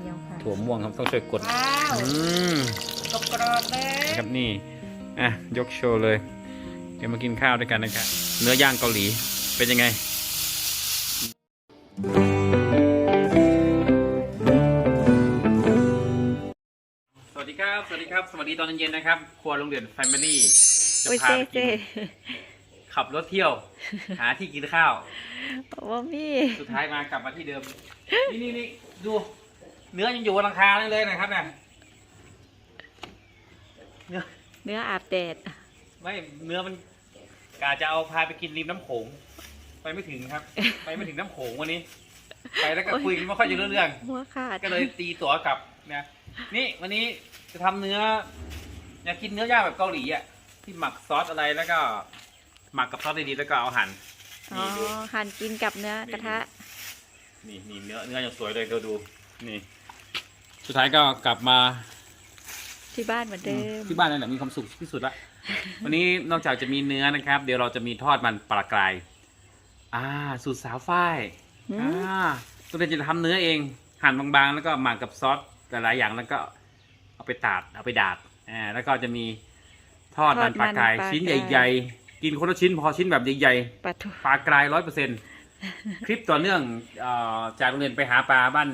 เหนียวค่ะถั่วม่วงครับต้องช่วยกดว้าวอืมกรอบกรอบๆเลยนะครับนี่อะยกโชว์เลย เดี๋ยวมากินข้าวด้วยกันนะครับเนื้อย่างเกาหลีเป็นยังไง สวัสดีครับ สวัสดีครับ สวัสดีตอนเย็นๆนะครับ ครัวโรงเรียนแฟมิลี่จะโอ้ยพาเซ่ไปกิเซ่นขับรถเที่ยว หาที่กินข้าว ว่ามี่สุดท้ายมากลับมาที่เดิม นี่นี่นี่ดู เนื้อยังอยู่บนหลังคาเลยนะครับเนี่ยเนื้อเนื้ออาบแดดไม่เนื้อมันกาจะเอาพาไปกินริมน้ำโขง ไปไม่ถึงครับ ไปไม่ถึงน้ำโขงวันนี้ ไปแล้วก็คุยกันไม่ค่อยจะรู้เรื่องหัวขาดก็เลยตีตั๋วกลับนะนี่วันนี้จะทำเนื้อ อยากกินเนื้อย่างแบบเกาหลีอะที่หมักซอสอะไรแล้วก็ หมักกับซอสดีๆแล้วก็เอาหั่นอ๋อนี่ดูหั่นกินกับเนื้อกระทะ นี่นี่เนื้อเนื้อยังสวยเลยเธอดูนี่ สุดท้ายก็กลับมาที่บ้านเหมือนเดิมที่บ้านนั่นแหละมีความสุขที่สุดละ วันนี้นอกจากจะมีเนื้อนะครับ เดี๋ยวเราจะมีทอดมันปลากราย อ่า สูตรสาวฝ้ายหืมอ่าตัวเองจะทำเนื้อเอง หั่นบางๆ แล้วก็หมักกับซอสหลายๆอย่างแล้วก็เอาไปตาดเอาไปดาดอ่าแล้วก็จะมีทอดมันปลากรายชิ้นใหญ่ๆ กินคนละชิ้นพอชิ้นแบบใหญ่ปลาทูๆปลากรายร้อยเปอร์เซ็นคลิปต่อเนื่องเอ่อจากโรงเรียนไปหาปลาบ้าน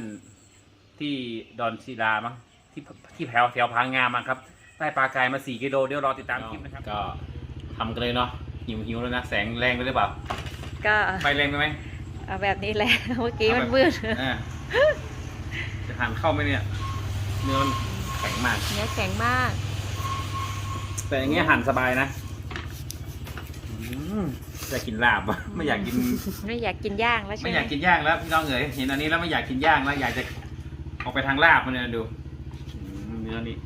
ที่ดอนศิลามั้งที่ที่แถวแถวพังงามาครับได้ปลากรายมาสี่กิโลเดี๋ยวรอติดตามคลิปนะครับก็ทำกันเลยเนาะหิวหิวแล้วนะแสงแรงไปหรือเปล่าก็ไฟแรงไปไหมเอาแบบนี้แหละเมื่อกี้มันมืดอ่าจะทานเข้าไหมเนี่ยเนื้อมันแข็งมากเนื้อแข็งมาก แต่อย่างเงี้ยหั่นสบายนะอืมอยากกินลาบอะไม่อยากกิน ไม่อยากกินย่างแล้วใช่ไม่ไหมอยากกินย่างแล้วพี่น้องเอ๋ยเห็นอันนี้แล้วไม่อยากกินย่างแล้วอยากจะ ออกไปทางลาบมันเนี่ยดูอืมเนื้อนี่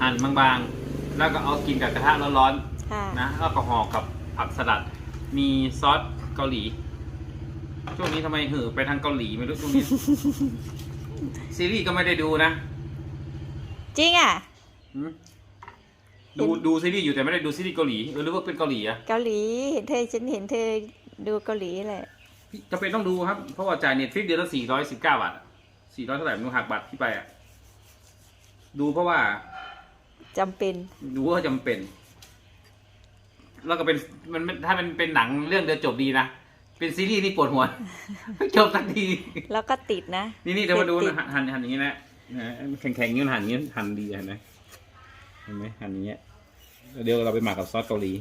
หั่นบางๆ แล้วก็เอากินกับกระทะร้อนค่ะๆนะแล้วก็ห่อกับผักสลัด มีซอสเกาหลี ช่วงนี้ทำไมเหือไปทางเกาหลีไม่รู้ช่วงนี้ ซีรีส์ก็ไม่ได้ดูนะจริงอะ หืมดูดูซีรีส์อยู่แต่ไม่ได้ดูซีรีส์เกาหลีเออหรือว่าเป็นเกาหลีอะ เกาหลีเห็นเธอฉันเห็นเธอดูเกาหลีแหละจะเป็นต้องดูครับ เพราะว่าจ่ายเน็ตฟลิกเดือนละสี่ร้อยสิบเก้าบาท สี่ร้อยเท่าไหร่ไม่รู้หักบัตรที่ไปอะ ดูเพราะว่าจำเป็น ดูว่าจำเป็น แล้วก็เป็นมันมันถ้ามันเป็นหนังเรื่องเดียวจบดีนะ เป็นซีรีส์นี่ปวดหัว จบสักที แล้วก็ติดนะนี่นี่เดี๋ยวมาดูตินะหั่นหั่นอย่างนี้นะนะแข็งแข็งๆอย่างนี้หั่นอย่างนี้หั่นดีเห็นไหมเห็นไหมหั่นอย่างเงี้ยแล้วเดี๋ยวเราไปหมักกับซอสเกาหลี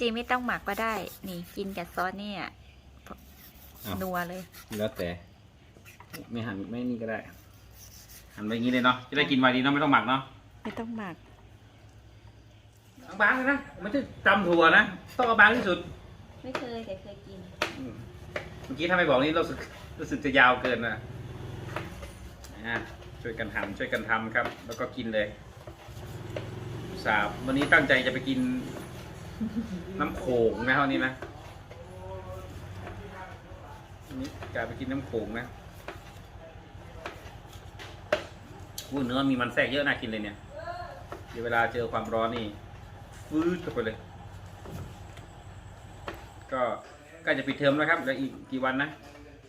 จริงไม่ต้องหมักก็ได้ นี่กินกับซอสเนี่ยอ้าว นัวเลย แล้วแต่ ไม่หั่นไม่นี่ก็ได้ หั่นไปอย่างนี้เลยเนาะ จะได้กินไวดีเนาะไม่ต้องหมักเนาะไม่ต้องหมักบางเลยนะไม่ใช่ตำถั่วนะ ต้องเอาบางที่สุด ไม่เคยแต่เคยกิน อืมเมื่อกี้ถ้าไม่บอกนี่รู้สึกรู้สึกจะยาวเกินนะอะช่วยกันทำช่วยกันทำครับ แล้วก็กินเลยสาบวันนี้ตั้งใจจะไปกิน น้ำโขงนะเท่านี้นะวันนี้กะไปกินน้ำโขงนะ อู้เนื้อมีมันแทรกเยอะน่ากินเลยเนี่ย เดี๋ยวเวลาเจอความร้อนนี่ฟืดเข้าไปเลย ก็ใกล้จะปิดเทอมแล้วครับเหลืออีกกี่วันนะ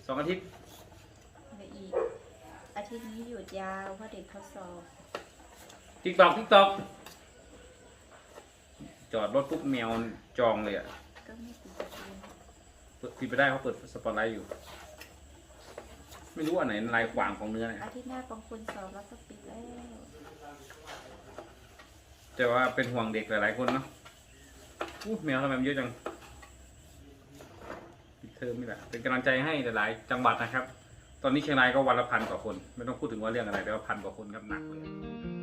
สองอาทิตย์ไปอีกอาทิตย์นี้หยุดยาวเพราะเด็กเขาสอบทิกตอกทิกตอกจอดรถปุ๊บแมวจองเลยอะก็ไม่ติดประตูเปิดปิดไปได้เพราะเปิดสปอตไลท์อยู่ ไม่รู้อันไหนลายขวางของเนื้อเนี่ยอาทิตย์หน้าบางคนสอบแล้วก็ปิดแล้วแต่ว่าเป็นห่วงเด็กหลายๆคนเนาะอู้แมวทำไมมันเยอะจังปิดเทอมนี่แหละเป็นกำลังใจให้หลายๆจังหวัดนะครับ ตอนนี้เชียงรายก็วันละพันกว่าคน ไม่ต้องพูดถึงว่าเรื่องอะไรแต่ว่าพันกว่าคนครับหนักเลย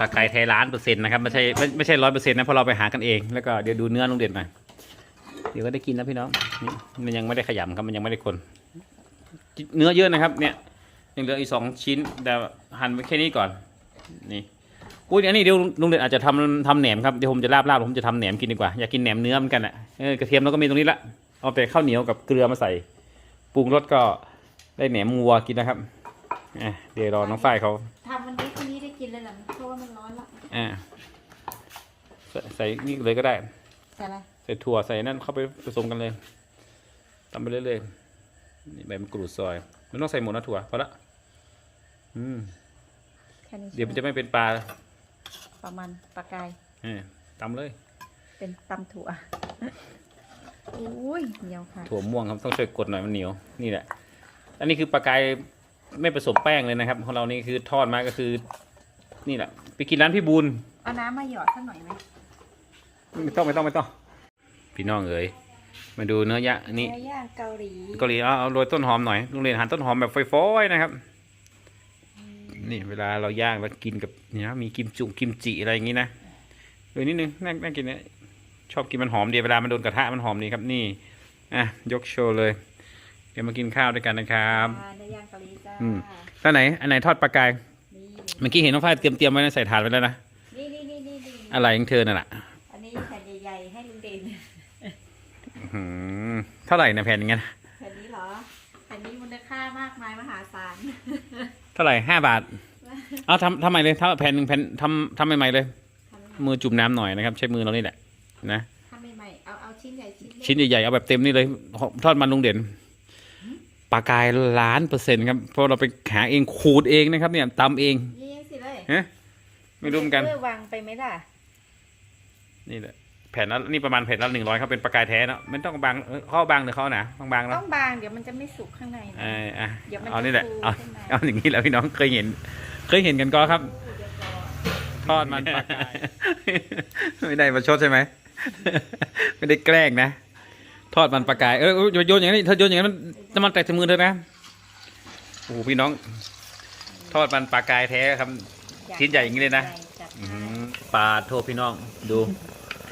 ลากายแท้ล้านเปอร์เซ็นต์นะครับไม่ใช่ไม่ไม่ใช่ร้อยเปอร์เซ็นต์นะเพราะเราไปหากันเองแล้วก็เดี๋ยวดูเนื้อลุงเด่นหน่อยเดี๋ยวก็ได้กินนะพี่น้องนี่มันยังไม่ได้ขยำครับมันยังไม่ได้คนเนื้อเยอะนะครับ เนี่ยยังเหลืออีกสองชิ้นแต่หั่นไว้แค่นี้ก่อนนี่อุ้ยอันนี้เดี๋ยวลุงเด่นอาจจะทำทำแหนมครับเดี๋ยวผมจะลาบลาบผมจะทำแหนมกินดีกว่าอยากกินแหนมเนื้อเหมือนกันอะเออกระเทียมเราก็มีตรงนี้ละเอาแต่ข้าวเหนียวกับเกลือมาใส่ปรุงรสก็ได้แหนมวัวกินนะครับเดี๋ยวรอน้องฝ้ายเขาทำวันนี้พรุ่นี้ได้กินเลยหรอ อนละอ่าใส่ใส่นี่เลยก็ได้ ใส่อะไร ใส่ถั่วใส่นั่นเข้าไปผสมกันเลยทำไปเรื่อยๆนี่ใบมะกรูดซอยไม่ต้องใส่หมดนะถั่วพอละอืมแค่นี้เดี๋ยวมันจะไม่เป็นปลาประมาณปลากายเออตำเลย เป็นตำถั่วอุ้ยเหนียวค่ะ ถั่วม่วงครับต้องช่วยกดหน่อยมันเหนียวนี่แหละ อันนี้คือปลากายไม่ผสมแป้งเลยนะครับ ของเรานี่คือทอดมาก็คือ นี่แหละ ไปกินร้านพี่บูลเอาน้ำมาหยอดสักหน่อยไหมไม่ต้องไม่ต้องไม่ต้อง พี่น้องเอ๋ยมาดูเนื้อย่างนี่เนื้อย่างเกาหลีเกาหลีเอาเอาโรยต้นหอมหน่อยลุงเรียนหั่นต้นหอมแบบฟอยๆนะครับ นี่เวลาเราย่างแล้วกินกับเนี่ยมีกิมจุกิมจิอะไรอย่างงี้นะดูนิดนึงน่าน่ากินเนี่ยชอบกินมันหอมดีเวลามันโดนกระทะมันหอมดีครับนี่อะยกโชว์เลย เดี๋ยวมากินข้าวด้วยกันนะครับอ่าเนื้อย่างเกาหลีจ้าอืมแล้วไหนอันไหนทอดปลากายนี่ เมื่อกี้เห็นน้องฝ้ายเตรียมเตรียมไว้นะใส่ถาดไว้แล้วนะ นี่นี่นี่นี่นี่อะไรของเธอน่ะล่ะอันนี้แผ่นใหญ่ๆให้ลุงเด่นอื้อหือเท่าไหร่นะแผ่นอย่างเงี้ยแผ่นนี้เหรอแผ่นนี้มูลค่ามากมายมหาศาล เท่าไหร่ห้าบาท เอาทำทำใหม่เลยถ้าแผ่นหนึ่งแผ่นทำทำใหม่ๆเลย ทำมือจุ่มน้ำหน่อยนะครับ ใช้มือเรานี่แหละนะ ทำใหม่ๆเอาเอาชิ้นใหญ่ชิ้นเล็ก ชิ้นใหญ่ๆ เอาแบบเต็มนี่เลยทอดมันลุงเด่นปลากายล้านเปอร์เซ็นต์ครับ เพราะเราไปหาเองขูดเองนะครับเนี่ยตำเองนี่ยังสิเลย ฮะไม่รู้เหมือนกันเพื่อวางไปไหมล่ะ นี่แหละแผ่นละนี่ประมาณแผ่นละหนึ่งร้อยครับเป็นปลากายแท้เนาะไม่ต้องบางเออเขาเอาบางหรือเขาหนาบางๆต้เนาะองบางเดี๋ยวมันจะไม่สุกข้างในนะ เอออะเดี๋ยวมันเอานี่แหละจะฟูเอาขึ้นมา เอาอย่างนี้แหล้วพี่น้องเคยเห็น เคยเห็นกันก็ครับ ทอดมันปลากาย ไม่ได้มาชดใช่ไหม ไม่ได้แกล้งนะ ทอดมันปลากาย เอออย่าโยนอย่างนี้นถ้าโยนอย่างนั้นมันน้ำมันแตกใส่มือเธอนะ โอ้โหพี่น้อง ทอดมันปลากายแท้ครับ ชิ้นใหญ่อย่างนี้เลยนะจัดอื้อให้หือปลาโทษพี่น้องดู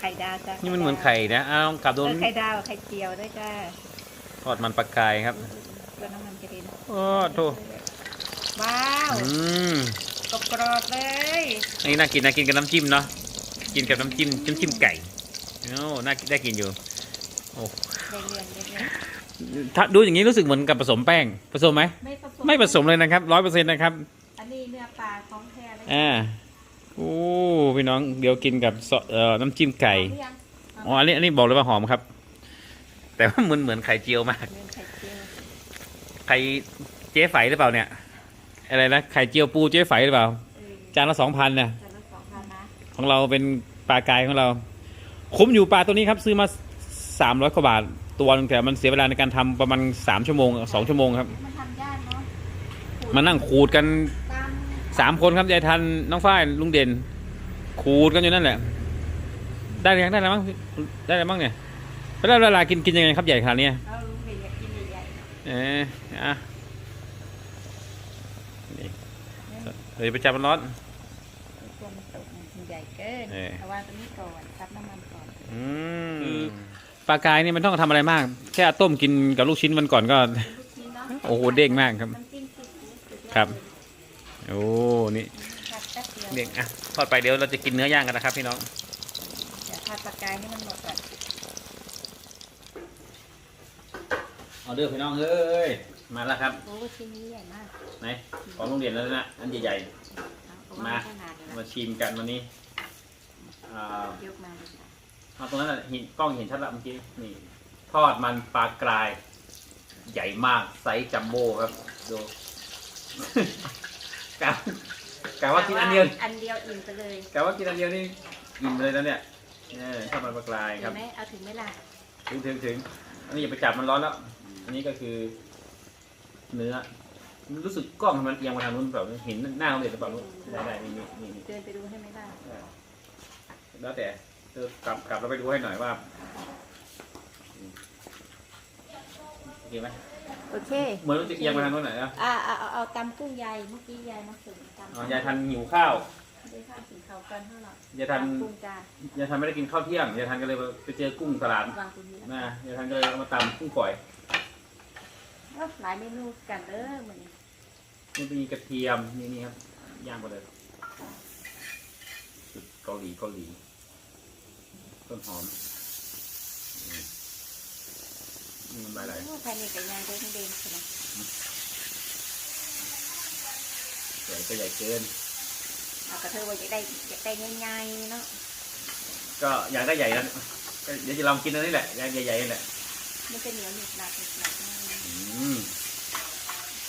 ไข่ดาวจ้ะนี่มันเหมือนไข่นะอ้าวกลับโดเอนอไข่ดาวกับไข่เจียวด้วยจ้าทอดมันปลากายครับตัวน้ำมันกระเด็นโอ้โทษว้าวอืมกรอบๆเลยนี่น่ากินนะกินกับน้ำจิ้มเนาะกินกับน้ำจิ้มน้ำจิ้มไก่โอ้น่าได้กินอยู่โอ้เรียงเรียงเรียงเรียงถ้าดูอย่างนี้รู้สึกเหมือนกับผสมแป้งผสมไหมไม่ผสมไม่ผสมเลยนะครับร้อยเปอร์เซ็นต์นะครับ อันนี้เนื้อปลาของแท้เลย อ่าโอ้พี่น้องเดี๋ยวกินกับซอเอ่อน้ำจิ้มไก่หรือยังอ๋ออันนี้อันนี้บอกเลยว่าหอมครับ แต่ว่ามันเหมือนไข่เจียวมากเนื้อไข่เจียวไข่เจ๊ไฝหรือเปล่าเนี่ย อะไรนะไข่เจียวปูเจ๊ไฝหรือเปล่าเออจานละสองพันนะจานละสองพันนะของเราเป็นปลากายของเรา คุ้มอยู่ปลาตัวนี้ครับ ซื้อมาสามร้อยกว่าบาทตัวหนึงแต่มันเสียเวลาในการทำประมาณสามชั่วโมงสองชั่วโมงครับ มันทำยากเนาะมานั่งขูดกันตาม สามคนครับยายทันน้องฝ้ายลุงเด่น ขูดกันอยู่นั่นแหละ ได้หรือยังได้แล้วมั้งได้แล้วมั้งเนี่ยแล้วเวลากินกินยังไงครับใหญ่ขนาดเนี้ยเราลุงเด่นอยากกินใหญ่ๆเนาะอออะนี่เดี๋ยไปจับมันร้อนตัวมันตกมันใหญ่เกินเออเอาวางตรงนี้ก่อนซับน้ำมันก่อนอืมปลากายนี่มันต้องทำอะไรมาก แค่ต้มกินกับลูกชิ้นวันก่อนก็ โอ้โหเด้งมากครับ ครับ โอ้ นี่ผัดแป๊บเดียวเด้งอะทอดไปเดี๋ยวเราจะกินเนื้อย่างกันนะครับพี่น้อง เดี๋ยวผัดปลากายให้มันหมดก่อนเอาเด้อพี่น้องเอ้ย มาแล้วครับ โอ้ชิ้นนี้ใหญ่มากไหน ของลุงเด่นแล้วนะ อันใหญ่เอาเอามาวางขนาดเดี๋ยวๆนะมาชิมกันวันนี้อ่ายกมาเลยค่ะเอาตรงนั้นน่ะเห็นกล้องเห็นชัดแล้วเมื่อกี้ นี่ ทอดมันปลากราย ใหญ่มากไซส์จัมโบ้ครับ ดู กะกะว่ากินอันเดียวอันเดียวอิ่มไปเลยกะว่ากินอันเดียวนี่อิ่มเลยนะเนี่ยเนี่ยทอดมันปลากรายคเห็รับนไหมเอาถึงไหมล่ะถึงถึงถึงอันนี้อย่าไปจับมันร้อนแล้ว อันนี้ก็คือ เนื้อ รู้สึกกล้องมันเอียงมาทางนู้นหรือเปล่าเห็นหน้าเขาเด็ดหรือเปล่าได้ได้นี่นี่นี่นี่เดินไปดูให้ไหมล่ะแล้วแต่เออกลับกลับเราไปดูให้หน่อยว่าโอเคไหม โอเค เหมือนมันจะเอียงมาทางนู้นหน่อยนะอ่าเอาเอาเอาตำกุ้งใหญ่เมื่อกี้ยายมาถึงตำอ๋อยายทันหิวข้าวได้ข้าวสีขาวกันเท่าไหร่ยายทันปรุงจ้ายายทันไม่ได้กินข้าวเที่ยงยายทันก็เลยไปเจอกุ้งตลาดวางตรงนี้นะยายทันก็เลยเอามาตำกุ้งฝอยแล้วหลายเมนูกันเด้อมื้อนี้มันมีกระเทียมนี่นี่ครับย่างไปเลยสุดเกาหลีเกาหลีต้นหอมนี่ นี่มันใบอะไรโอ้ภายในกับยางเด้งเด้งใช่ไหมใหญ่ก็ใหญ่เกินเอากระเทยว่าอยากได้อยากได้ง่ายๆเนาะก็อยากได้ใหญ่แล้วก็เดี๋ยวจะลองกินอันนี้แหละอยากใหญ่ๆนี่แหละมันจะเหนียวหนึบหนักหนึบหนักมากเลยอืม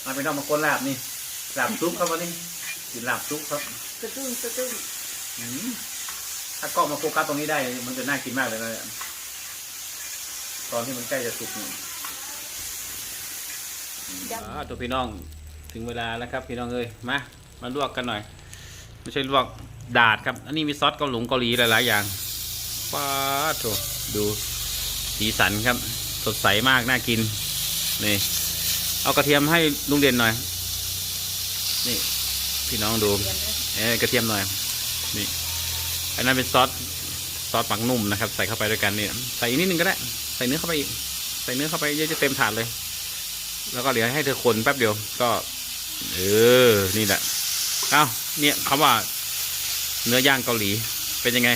มาเป็นน้องมาก้นลาบนี่ลาบซุปครับวันนี้กินลาบซุปครับสะดุ้งสะดุ้งอืมถ้ากล้องมาโฟกัสตรงนี้ได้ มันจะน่ากินมากเลยนะเนี่ยต อนที่มันใกล้จะสุกเนี่ยอ่าตัวพี่น้องถึงเวลาแล้วครับพี่น้องเอ้ยมามาลวกกันหน่อย ไม่ใช่ลวกดาดครับ อันนี้มีซอสเกาหลงเกาหลีหลายๆอย่างป้าดโถดูสีสันครับ สดใสมากน่ากินนี่เอากระเทียมให้ลุงเด่นหน่อย นี่ พี่น้องดูเรียนเลยเอ้ยกระเทียมหน่อย นี่อันนั้นเป็นซอสซอสปังนุ่มนะครับ ใส่เข้าไปด้วยกันนี่ใส่อีกนิดนึงก็ได้ ใส่เนื้อเข้าไปอีกใส่เนื้อเข้าไปเยอะจะเต็มถาดเลย แล้วก็เดี๋ยวให้เธอคนแป๊บเดียว ก็ เออ นี่แหละ เอ้า เนี่ยคำว่า เนื้อย่างเกาหลี เป็นยังไง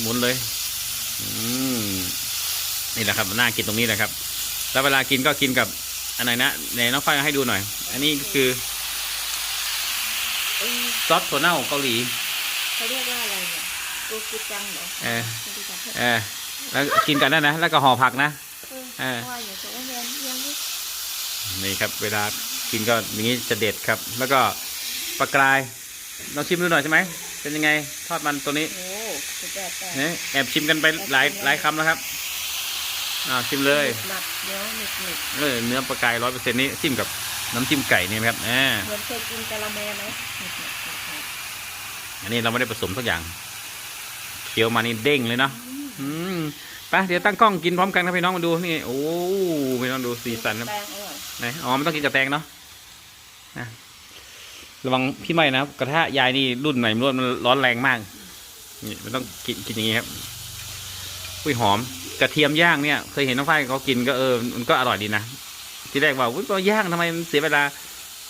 หมุนเลย อืม นี่แหละครับน่ากินตรงนี้แหละครับ แล้วเวลากินก็กินกับอันไหนนะไหนน้องฝ้ายให้ดูหน่อย อันนี้ก็คือเอ้ยซอสถั่วเน่าเกาหลีเขาเรียกว่าอะไรเนี่ยกูกูจังเหรอเออกูกูจังเออ แล้วกินกันได้นะ แล้วก็ห่อผักนะเออเพราะว่าอย่างเช่นเรียนเรียนนี่นี่ครับ เวลากินก็อย่างนี้จะเด็ดครับ แล้วก็ปลากรายลองชิมดูหน่อยใช่ไหม เป็นยังไง ทอดมันตัวนี้โอ้สุดยอดแต่เนี่ยแอบชิมกันไปหลายหลายคำแล้วครับอ้าวชิมเลยหนักเดี๋ยวหนึบหนึบเออเนื้อปลากรายร้อยเปอร์เซ็นต์นี้จิ้มกับน้ำจิ้มไก่นี่นะครับอ่าเหมือนเคยกินกะละแมไหมหนึบหนึบหนึบหนึบอันนี้เราไม่ได้ผสมสักอย่าง เคี้ยวมานี่เด้งเลยเนาะ อืมไปเดี๋ยวตั้งกล้องกินพร้อมกันครับพี่น้องมาดูนี่โอ้พี่น้องดูสีสันครับแป้งอร่อยไหนอ๋อมันต้องกินกับแตงเนาะนะระวังพี่ไม่นะครับกระทะยายนี่รุ่นไหนไม่นมันร้อนแรงมากนี่มันต้องกินกินอย่างงี้ครับอุ้ยหอมกระเทียมย่างเนี่ย เคยเห็นน้องฝ้ายเขากินก็เออมันก็อร่อยดีนะที่แรกว่าอุ้ยพอย่างทำไมมันเสียเวลา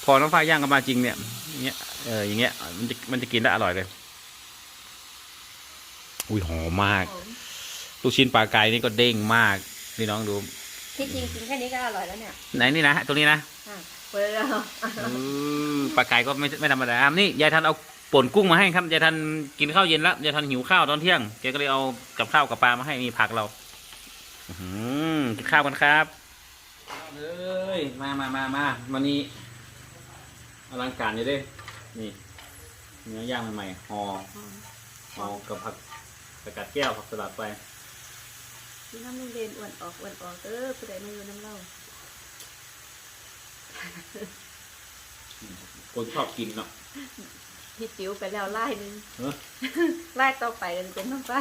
พอน้องฝ้ายย่างกันมาจริงเนี่ยอย่างเงี้ยเอออย่างเงี้ยมันจะมันจะกินได้อร่อยเลยอุ้ยหอมมากหอม ลูกชิ้นปลากายนี่ก็เด้งมากพี่น้องดูที่จริงกินแค่นี้ก็อร่อยแล้วเนี่ยไหนนี่นะตัวนี้นะอะเปิดแล้วอืมปลาไก่ก็ไม่ไม่ธรรมดาอะนี่ยายทันเอาป่นกุ้งมาให้ครับยายทันกินข้าวเย็นแล้วยายทันหิวข้าวตอนเที่ยงแกก็เลยเอากับข้าวกับปลามาให้นี่ผักเราอื้อหือกินข้าวกันครับเอ้ยมามามามาวันนี้อลังการอยู่เด้นี่เนื้อย่างใหม่ๆห่อห่อกับผักสกัดแก้วผักสลัดไป ที่น้ำลุงเรียนอ้วนออกอ้วนออกเออผู้ใดมาอยู่น้ำเล่าคนชอบกินเนาะพี่จิ๋วไปแล้วไล่หนึงเออไล่ต่อไปกันเป็นน้ำไป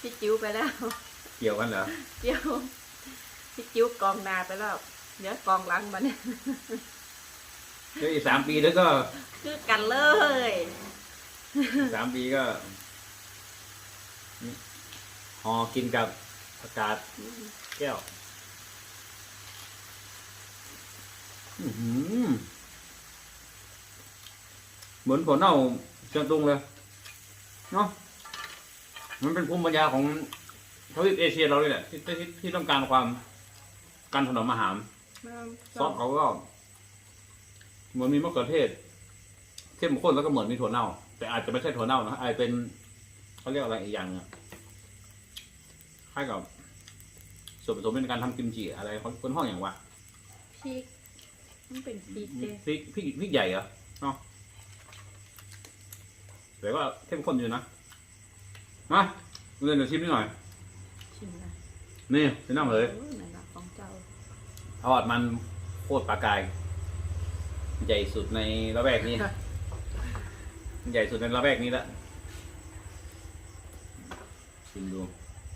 พี่จิ๋วไปแล้วเกี่ยวกันเหรอเดี๋ยวพี่จิ๋วกองนาไปแล้วเดี๋ยวกองหลังมาเนี่ยเดี๋ยวอีกสามปีแล้วก็คือกันเลยสามปีก็นี่ห่อกินกับ ผักกาดแก้วอื้อหือเหมือนผลเน่าเชียงตุงเลยเนาะมันเป็นภูมิปัญญาของทวีปเอเชียเราเลยแหละที่ที่ที่ต้องการความการถนอมอาหารซอสเขาก็เหมือนมีมะเขือเทศเข้มข้นแล้วก็เหมือนมีถั่วเน่า แต่อาจจะไม่ใช่ถั่วเน่านะอาจจะเป็นเขาเรียกอะไรอีกอย่างอะคล้ายกับ ส่วนผสมในการทำกิมจิอะไรเขาคนห้องอย่างวะพริกมันเป็นพริกเด้พริกพริกพริกใหญ่เหรอเนาะแต่ว่าเข้มข้นอยู่นะมาเรียนเดี๋ยวชิมนิดหน่อย ชิมนะนี่เป็นน้ำเลยโอ้ยนั่นละของเจ้าทอดมันโคตรปลากาย ใหญ่สุดในระแวกนี้ ใหญ่สุดในระแวกนี้แล้วชิมดู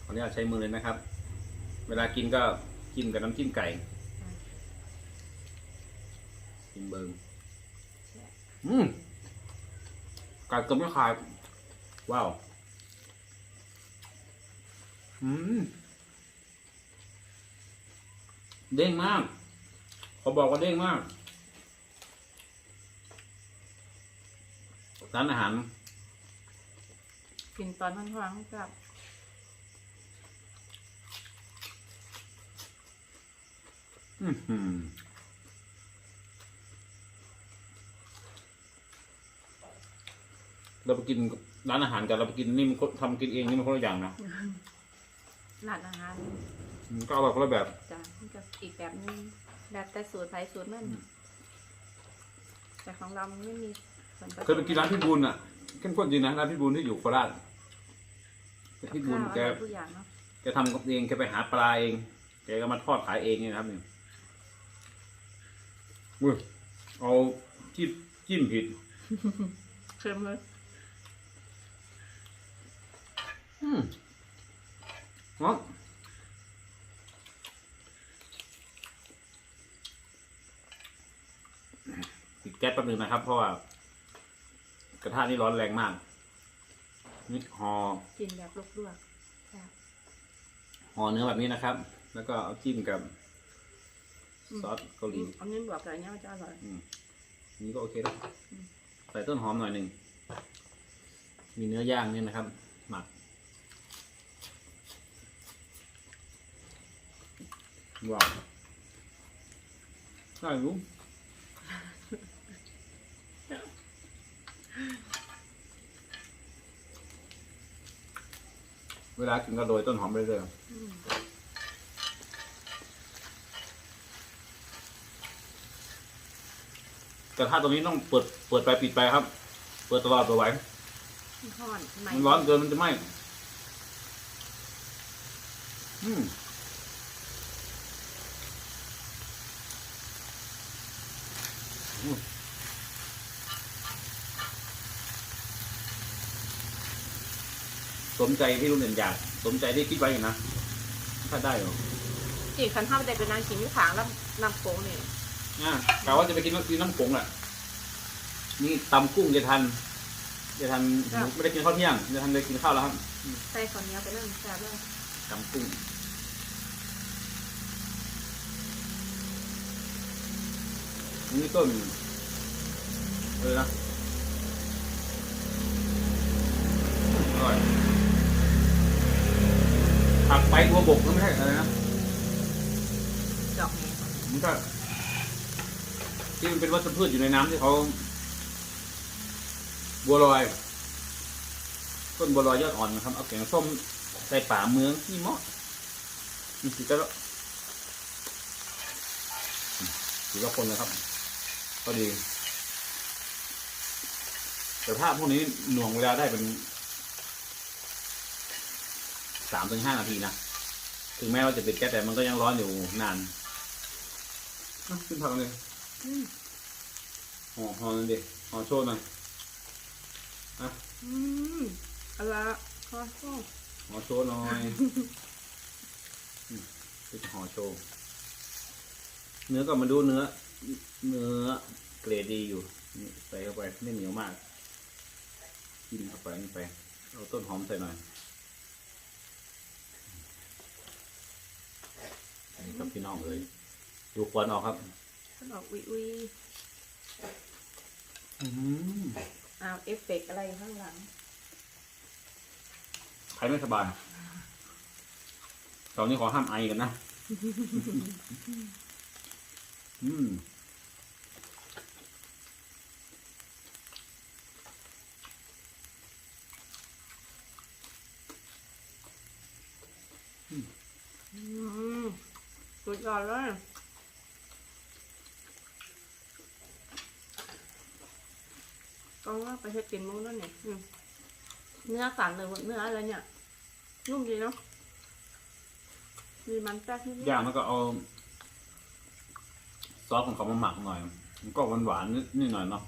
ขออนุญาตใช้มือเลยนะครับ เวลากินก็จิ้มกับน้ำจิ้มไก่ชิมเบิงอืมกัดก็ไม่ขาดว้าว อืม เด้งมากเขาบอกว่าเด้งมาก ร้านอาหาร กินตอนท้อนๆกับ อือหือ เราไปกินร้านอาหารกันเราไปกินนี่มันคนทำกินเองนี่มันคนละอย่างนะร้านอาหารมันก็อร่อยคนละแบบจ้ะมันก็อีกแบบนึงแบบแต่สูตรไทยสูตรมันอืมแต่ของเรามันไม่มีส่วนผสมเคยไปกินร้านพี่บุญอะเข้มข้นจริงนะร้านพี่บุญที่อยู่โคราชพี่บุญข้าวแกอร่อยทุกอย่างเนาะแกทำกับเองแกไปหาปลาเองแกก็มาทอดขายเองเนี่ยนะครับเนี่ย อุ้ยเอาจิ้มจิ้มผิด เค็มเลย อืมเนาะปิดแก๊สแป๊บนึงนะครับ เพราะว่า กระทะนี่ร้อนแรงมากนี่ห่อกินแบบลวกๆแบบ ห่อเนื้อแบบนี้นะครับ แล้วก็เอาจิ้มกับ ซอสเกาหลีอันนี้บวกกับอันนี้มันจะอร่อยอืมนี่ก็โอเคแล้วอืม ใส่ต้นหอมหน่อยหนึ่ง มีเนื้อย่างเนี่ยนะครับ หมักว้าวได้รู้เวลากินก็โรยต้นหอมไปเรื่อยอืม แต่ถ้าตรงนี้ต้องเปิดเปิดไปปิดไปครับ เปิดตลอดตัวไว้มันร้อนไหมมันร้อนเกินมันจะไหม้อืมอืมสมใจที่ลุงเด่นอยาก สมใจที่คิดไว้อยู่นะ ถ้าได้เหรอจีคันห้าไปเป็นนางกินที่ขางแล้วนำโค้งเนี่ย อะกะว่าจะไปกินน้ำกินน้ำผงแหละนี่ตำกุ้งจะทันจะทันไม่ได้กินข้าวเที่ยงจะทันได้กินข้าวแล้วครับใส่ข้าวเหนียวไปนั่งแซ่บเลยตำกุ้งนี่ต้นเออนะอร่อยผักไปบัวบกก็ไม่ใช่อะไรนะดอกนี้มันก็ ที่มันเป็นวัชพืชอยู่ในน้ำที่เขาบัวลอยต้นบัวลอยยอดอ่อนนะครับเอาแกงส้มใส่ป่าเมืองที่เหมาะนี่สิก็แล้วถือว่าคนนะครับ ก็ดี แต่ถ้าพวกนี้หน่วงเวลาได้เป็นสามถึงห้านาทีนะ ถึงแม้ว่าจะปิดแก๊สแต่มันก็ยังร้อนอยู่นานขึ้นผักเลย ห่อห่อนั่นดิห่อโชว์หน่อยอืมเอาละข้าวโพดห่อโชว์หน่อยอืมก็จะห่อโชว์เนื้อก็มาดูเนื้อ เนื้อเกรดดีอยู่นี่ใส่เข้าไปไม่เหนียวมาก กินเข้าไปนี่ไปเอาต้นหอมใส่หน่อยอันนี้กับพี่น้องเลยดูควันออกครับ ขนมอุยอุยอืมอ้าวเอฟเฟกต์อะไรข้างหลัง ใครไม่สบายตอนนี้ขอห้ามไอกันนะ อืมอืมสุดยอดเลย ก็ว่าไปเฮ็ดกินมื้อนั่นเนี่ยอืมเนื้อสันเลยเนื้ออะไรเนี่ยนุ่มดีเนาะมีมันแทรกนิดๆย่างแล้วก็เอาซอสของเขามาหมักหน่อย มันก็หวานหวานๆนิดนิดหน่อยเนาะ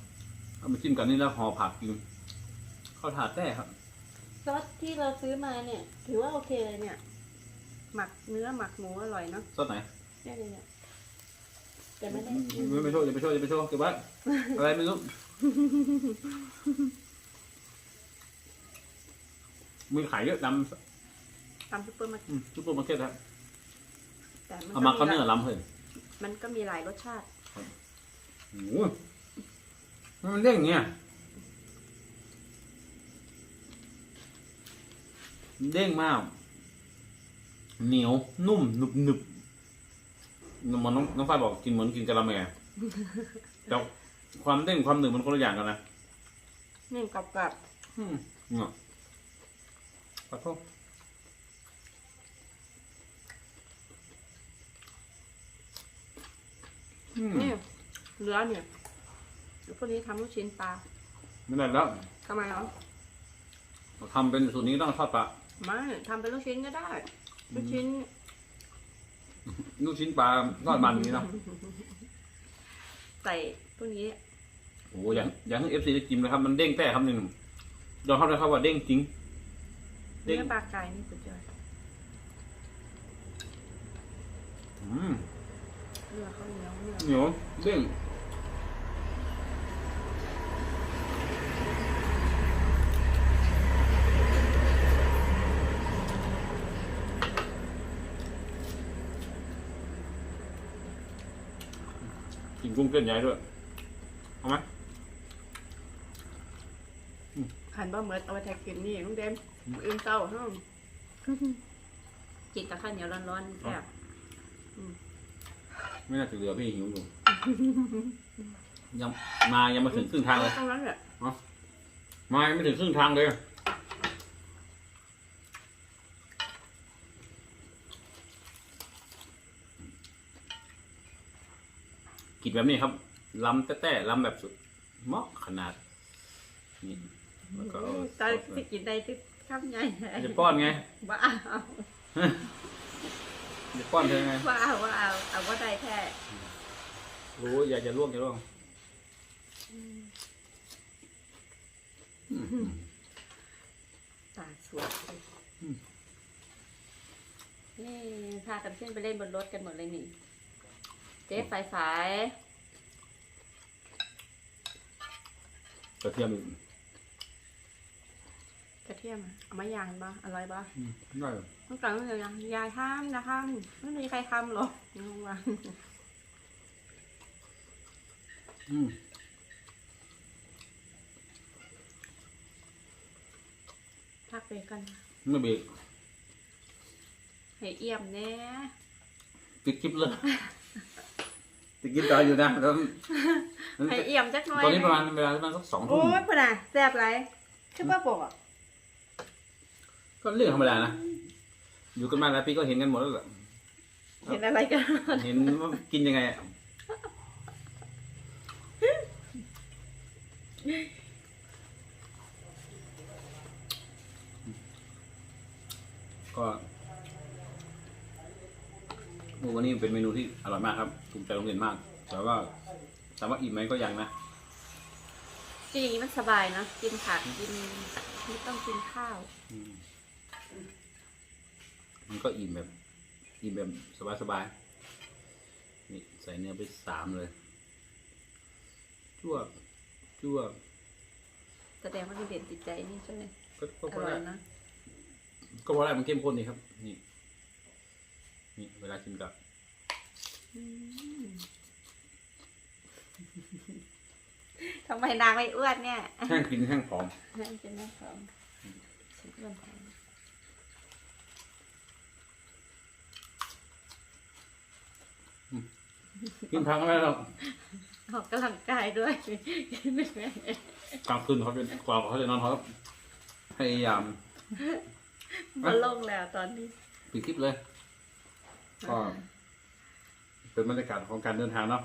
เอามาจิ้มกันนี่แล้วห่อผักกินข้าวถาดแต้ครับซอสที่เราซื้อมาเนี่ย ถือว่าโอเคเลยเนี่ย หมักเนื้อหมักหมูอร่อยเนาะซอสไหนได้เลยเนี่ยแต่ไม่ได้ไม่ไม่โชว์อย่าไปโชว์อย่าไปโชว์เก็บไว้อะไรไม่รู้ มีขายเยอะตามตามซุปเปอร์มาร์เก็ตอืมซุปเปอร์มาร์เก็ตครับแต่มันเอาก็มามีเขาหเนื้ลายอล้ำเลยมันก็มีหลายรสชาติ โอ้โหมันเด้งอย่างเงี้ยเด้งมาก เหนียวนุ่มหนึบหนึบมันน้องน้องฝ้ายบอกกินเหมือนกินกะละแมแต่ ความเด้งความหนึบมันคนละอย่างกันนะนี่กับกับอืมเนาะขอโทษอืมนี่เหลือเนี่ยเดี๋ยวพวกนี้ทำลูกชิ้นปลาไม่ได้แล้วทำไมเนาะทำเป็นสูตรนี้ต้องทอดปลาไม่ทำเป็นลูกชิ้นก็ได้ ลูกชิ้น ลูกชิ้นปลาทอดมันอย่างนี้เนาะใส่ พวกนี้โอ้โหอย่างอย่างเอฟซีจะกินนะครับ มันเด้งแต่ครับหนึ่งยอมรับเลยครับว่าเด้งจริง เด้งเนื้อปลาไก่นี่สุดยอดอืมเนื้อเขาเหนียวเนื้อเหนียวเด้งกินกุ้งเส้นใหญ่ด้วย เอาไหม หันบะเหมือนเอาไปแทกกินนี่ลุงเดมอื่นเต้าห้องกินกับข้าวเหนียวร้อนๆแซ่บไม่น่าจะเหลือพี่หิวอยู่ยังมายังมาถึงครึ่งทางเลยตรงนั้นแหละมายังไม่ถึงครึ่งทางเลยกินแบบนี้ครับลำแต้ๆลำแบบสุดเหมาะขนาดนี่ แล้วก็เอาตอนจะกินได้ที่ข้ามใหญ่จะป้อนไงว้าเอาจะป้อนเธอไงว้าวว้าวเอาว่าได้แค่รู้อยากจะล่วงจะล่วงอืมตาสวยนี่พากันขึ้นไปเล่นบนรถกันหมดเลยนี่ เจ๊สายสายกระเทียมอีกก ระเทียมอะเอามายางบ้างอร่อยบ้างอืมได้เหรอต้องการต้องยังยายห้ามนะห้ามไม่มีใครทำหรอกงงว่ะอืมพักไปกันไม่เบรกให้เอี่ยมแน่ปิดคลิปเลยติดคลิปต่ออยู่นะแล้วให้เอี่ยมจักหน่อยตอนนี้ประมาณเวลาประมาณสักสองทุ่โอ้มยพ่อน่ะแซ่บไรคือป้าบอกอะ ก็เรื่องธรรมดานะอยู่กันมาแล้วพี่ก็เห็นกันหมดแล้วแหละเห็นอะไรกันเห็นว่ากินยังไงอะก็โอ้วันนี้เป็นเมนูที่อร่อยมากครับถูกใจโรงเรียนมาก แต่ว่าถามว่าอิ่มไหมก็ยังนะกินอย่างนี้มันสบายนะกินผักกินไม่ต้องกินข้าว อืม มันก็อิ่มแบบอิ่มแบบสบายๆนี่ใส่เนื้อไปสามเลยชั่วชั่วแสดงว่าเด่นติดใจนี่ใช่ไหมก็ก็อเพราะร่อยได้นะก็เพราะได้มันเข้มข้นนี่ครับ นี่ นี่ เวลากินกับอืมทำไมนางไม่อ้วนเนี่ย แห้งกินแห้งผอม นั่นเป็นแม่ของฉันอ้วนแทน กินพักไม่ได้หรอกออกกำลังกายด้วยกลางคืนเขาเป็นกว่าเขาจะนอนเขาก็พยายามมาลงแล้วตอนนี้ปิดคลิปเลย ก็เป็นบรรยากาศของการเดินทางเนาะ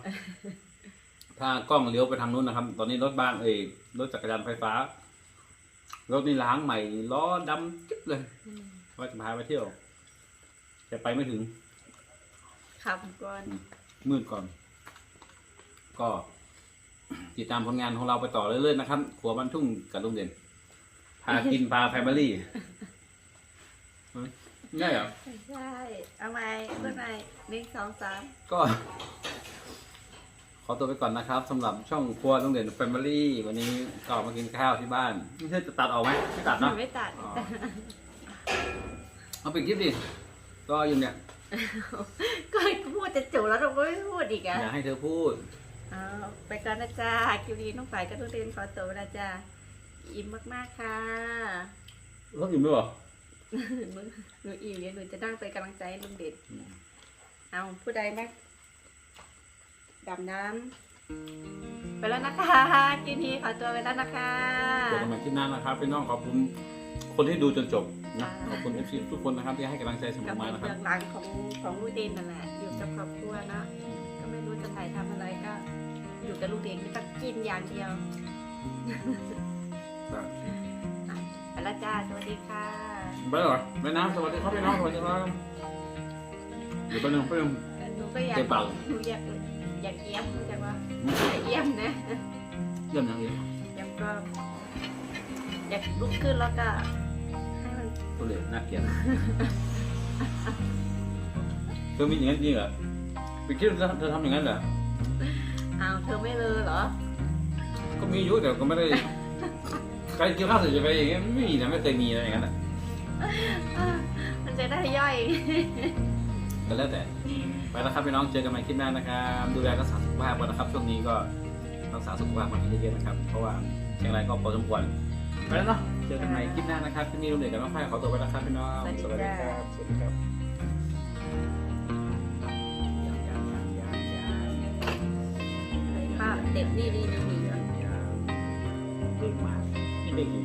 ถ้ากล้องเลี้ยวไปทางนู้นนะครับ ตอนนี้รถบ้านเอยรถจักรยานไฟฟ้า รถนี่ล้างใหม่ ล้อดำจิ๊บเลย ว่าจะพาไปเที่ยว จะไปไม่ถึงขับก่อน มืดก่อน ก็ติดตามผลงานของเราไปต่อเรื่อยๆนะครับครัวบ้านทุ่งกับลุงเด่น พากินพาแฟมิลี่ได้เหรอ ใช่เอาไหมเพื่อนไหมหนึ่งสองสามก็ขขอตัวไปก่อนนะครับสำหรับช่องครัวต้องเด่นแฟมิลี่วันนี้ก็มากินข้าวที่บ้านไม่ใช่จะตัดออกไหมไม่ตัดเนาะ ไม่ตัดอ๋อ เอาปิดคลิปดิ ก็อยู่เนี่ยก็พูด จะจบแล้วเราก็ไม่พูดอีกอะอยากให้เธอพูดเอาไปก่อนนะจ๊ะคิวรีน้องฝ่ายก็ต้องเรียนขอตัวนะจ๊ะอิ่มมากๆค่ะรถอิ่มด้วยเหรอหนูหนูอิ่มเดี๋ยวหนูจะนั่งไปนกำลังใจให้ลุงเด่นเอาผู้ใดไหมดำน้ำไปแล้วนะคะกินทีขอตัวไปแล้วนะคะเจอกันใหม่ที่หน้านะครับพี่น้องขอบคุณคนที่ดูจนจบนะ ขอบคุณเอฟซีทุกคนนะครับที่ให้กำลังใจเสมกัอบมาเบื้นะครับองหลังของของลูกเด่นนั่นแหละอยู่กับครอบครัวเนอะก็ไม่รู้จะถ่ายทำอะไรก็ อยู่กับลูกเด่นก็ต้องกินอย่างเดียวไปแล้วจ้าสวัสดีค่ะไปเหรอไปน้ำสวัสดีครับพี่น้องสวัสดีครับเดี๋ยวไปบนึงไปบนึงหนูก็อยากเต็มปากหนูอยากอยากเยี่ยมรู้จักว่าอยากเยี่ยมนะ เยี่ยมยังไงเยี่ยมก็อยากลุกขึ้นแล้วก็ให้มัน ตัวเหลวน่าเกลียดเธอมีอย่างนั้นจริงเหรอไปคิดว่าเธอทำอย่างนั้นเหรอเอาเธอไม่เลยเหรอ ก็มีอยู่แต่ก็ไม่ได้ใครกินข้าวเสร็จจะไปอย่างเงี้ยไม่มีนะไม่เคยมีอะไรอย่างนั้นอะมันจะได้ย่อยก็แล้วแต่ไปแล้วครับพี่น้องเจอกันใหม่คลิปหน้านะครับดูแลรักษาสุขภาพกันนะครับช่วงนี้ก็รักษาสุขภาพกันเยอะๆนะครับ เพราะว่าเชียงรายก็พอสมควร ไปแล้วเนาะเจอกันใหม่คลิปหน้านะครับที่นี่ลุงเด็กกับน้องฝ้ายขอตัวไปแล้วครับพี่น้องสวัสดีจ้าสวัสดีครับยังยังยังยังยังภาพเด็กนี่ดีดีดีเด็กมากนี่เด็กอยู่